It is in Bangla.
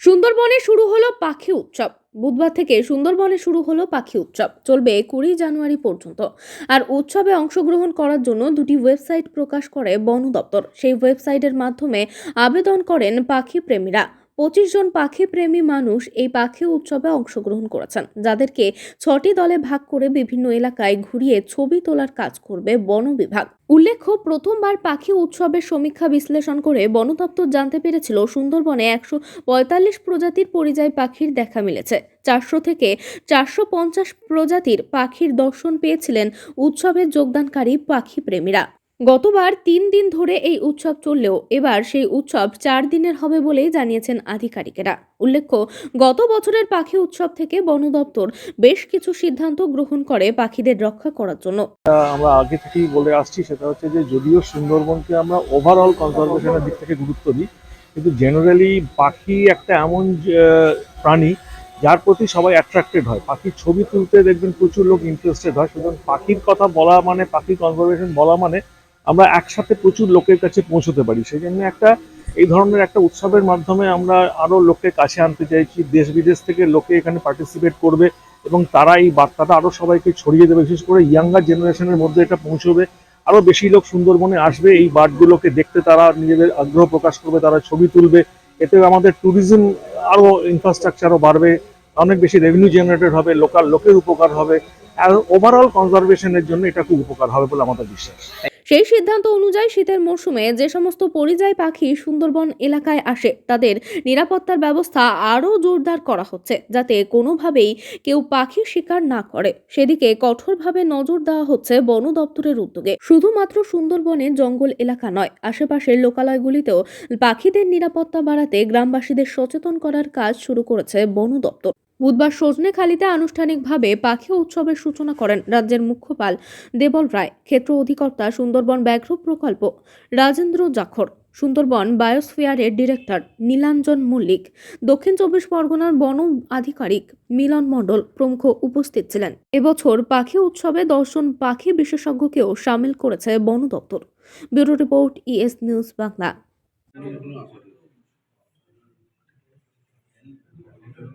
সুন্দরবনে শুরু হলো পাখি উৎসব। বুধবার থেকে সুন্দরবনে শুরু হলো পাখি উৎসব। চলবে কুড়ি জানুয়ারি পর্যন্ত। আর উৎসবে অংশগ্রহণ করার জন্য দুটি ওয়েবসাইট প্রকাশ করে বন দপ্তর। সেই ওয়েবসাইটের মাধ্যমে আবেদন করেন পাখি প্রেমীরা। পঁচিশ জন পাখি প্রেমী মানুষ এই পাখি উৎসবে অংশগ্রহণ করেছেন, যাদেরকে ছটি দলে ভাগ করে বিভিন্ন এলাকায় ঘুরিয়ে ছবি তোলার কাজ করবে বন বিভাগ। উল্লেখ্য, প্রথমবার পাখি উৎসবের সমীক্ষা বিশ্লেষণ করে বন দপ্তর জানতে পেরেছিল, সুন্দরবনে একশো পঁয়তাল্লিশ প্রজাতির পরিযায়ী পাখির দেখা মিলেছে। চারশো থেকে চারশো পঞ্চাশ প্রজাতির পাখির দর্শন পেয়েছিলেন উৎসবে যোগদানকারী পাখি প্রেমীরা গতবার তিন দিন ধরে এই উৎসব চললেও এবার সেই উৎসব চার দিনের হবে বলেই জানিয়েছেন আধিকারিকেরা। উল্লেখ্য, গত বছরের পাখি উৎসব থেকে বন দপ্তর বেশ কিছু সিদ্ধান্ত গ্রহণ করে পাখিদের রক্ষা করার জন্য। আমরা আগে থেকেই বলে আসছি, সেটা হচ্ছে যে যদিও সুন্দরবনকে আমরা ওভারঅল কনজারভেশনের দিক থেকে গুরুত্ব দিই, কিন্তু জেনারেলি পাখি একটা এমন প্রাণী যার প্রতি সবাই অ্যাট্রাক্টেড হয়। পাখির ছবি তুলতে দেখবেন প্রচুর লোক ইন্টারেস্টেড হয়, সুতরাং পাখির কথা বলা মানে পাখির কনজারভেশন বলা মানে আমরা একসাথে প্রচুর লোকের কাছে পৌঁছতে পারি। সেই জন্য একটা, এই ধরনের একটা উৎসবের মাধ্যমে আমরা আরও লোককে কাছে আনতে চাইছি। দেশ বিদেশ থেকে লোকে এখানে পার্টিসিপেট করবে এবং তারা এই বার্তাটা আরও সবাইকে ছড়িয়ে দেবে। বিশেষ করে ইয়াঙ্গার জেনারেশনের মধ্যে এটা পৌঁছবে। আরও বেশি লোক সুন্দরবনে আসবে। এই বার্ডগুলোকে দেখতে তারা নিজেদের আগ্রহ প্রকাশ করবে, তারা ছবি তুলবে। এতে আমাদের ট্যুরিজম আরও ইনফ্রাস্ট্রাকচারও বাড়বে। অনেক বেশি রেভিনিউ জেনারেটেড হবে, লোকাল, লোকের উপকার হবে। আর ওভারঅল কনজারভেশনের জন্য এটা খুব উপকার হবে বলে আমাদের বিশ্বাস। সেই সিদ্ধান্ত অনুযায়ী শীতের মরশুমে যে সমস্ত পরিযায়ী পাখি সুন্দরবন এলাকায় আসে, তাদের নিরাপত্তার ব্যবস্থা আরও জোরদার করা হচ্ছে, যাতে কোনোভাবেই কেউ পাখি শিকার না করে। সেদিকে কঠোরভাবে নজর দেওয়া হচ্ছে বন দপ্তরের উদ্যোগে। শুধুমাত্র সুন্দরবনে জঙ্গল এলাকা নয়, আশেপাশের লোকালয়গুলিতেও পাখিদের নিরাপত্তা বাড়াতে গ্রামবাসীদের সচেতন করার কাজ শুরু করেছে বন দপ্তর। বুধবার সজনেখালিতে আনুষ্ঠানিকভাবে পাখি উৎসবের সূচনা করেন রাজ্যের মুখ্যপাল দেবল রায়। ক্ষেত্র অধিকর্তা সুন্দরবন ব্যাঘ্র প্রকল্প, রাজেন্দ্র জাখর। সুন্দরবন বায়োস্ফিয়ারের ডিরেক্টর নীলাঞ্জন মল্লিক। দক্ষিণ চব্বিশ পরগনার বন আধিকারিক মিলন মণ্ডল প্রমুখ উপস্থিত ছিলেন। এবছর পাখি উৎসবে দর্শন পাখি বিশেষজ্ঞকেও সামিল করেছে বন দপ্তর। Bureau report ES news Bangla. আচ্ছা।